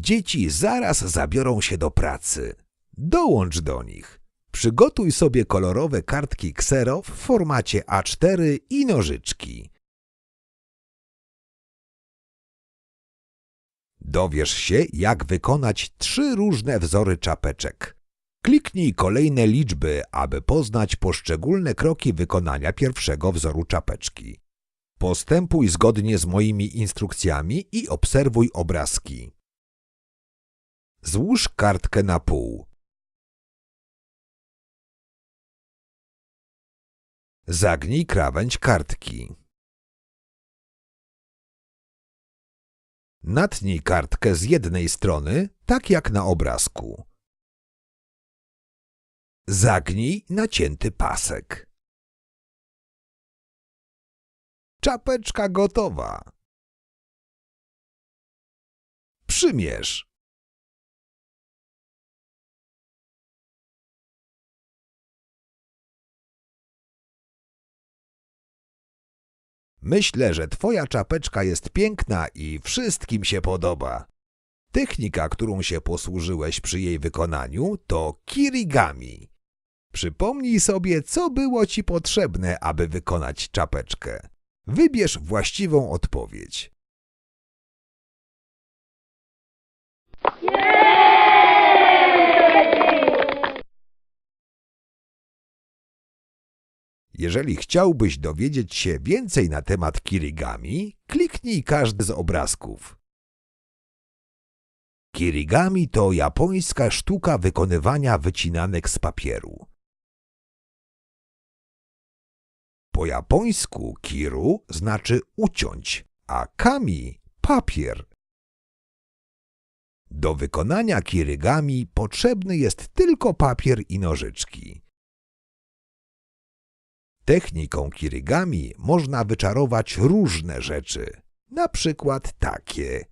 Dzieci zaraz zabiorą się do pracy. Dołącz do nich. Przygotuj sobie kolorowe kartki ksero w formacie A4 i nożyczki. Dowiesz się, jak wykonać trzy różne wzory czapeczek. Kliknij kolejne liczby, aby poznać poszczególne kroki wykonania pierwszego wzoru czapeczki. Postępuj zgodnie z moimi instrukcjami i obserwuj obrazki. Złóż kartkę na pół. Zagnij krawędź kartki. Natnij kartkę z jednej strony, tak jak na obrazku. Zagnij nacięty pasek. Czapeczka gotowa. Przymierz. Myślę, że twoja czapeczka jest piękna i wszystkim się podoba. Technika, którą się posłużyłeś przy jej wykonaniu, to kirigami. Przypomnij sobie, co było ci potrzebne, aby wykonać czapeczkę. Wybierz właściwą odpowiedź. Jeżeli chciałbyś dowiedzieć się więcej na temat kirigami, kliknij każdy z obrazków. Kirigami to japońska sztuka wykonywania wycinanek z papieru. Po japońsku kiru znaczy uciąć, a kami papier. Do wykonania kirigami potrzebny jest tylko papier i nożyczki. Techniką kirigami można wyczarować różne rzeczy, na przykład takie.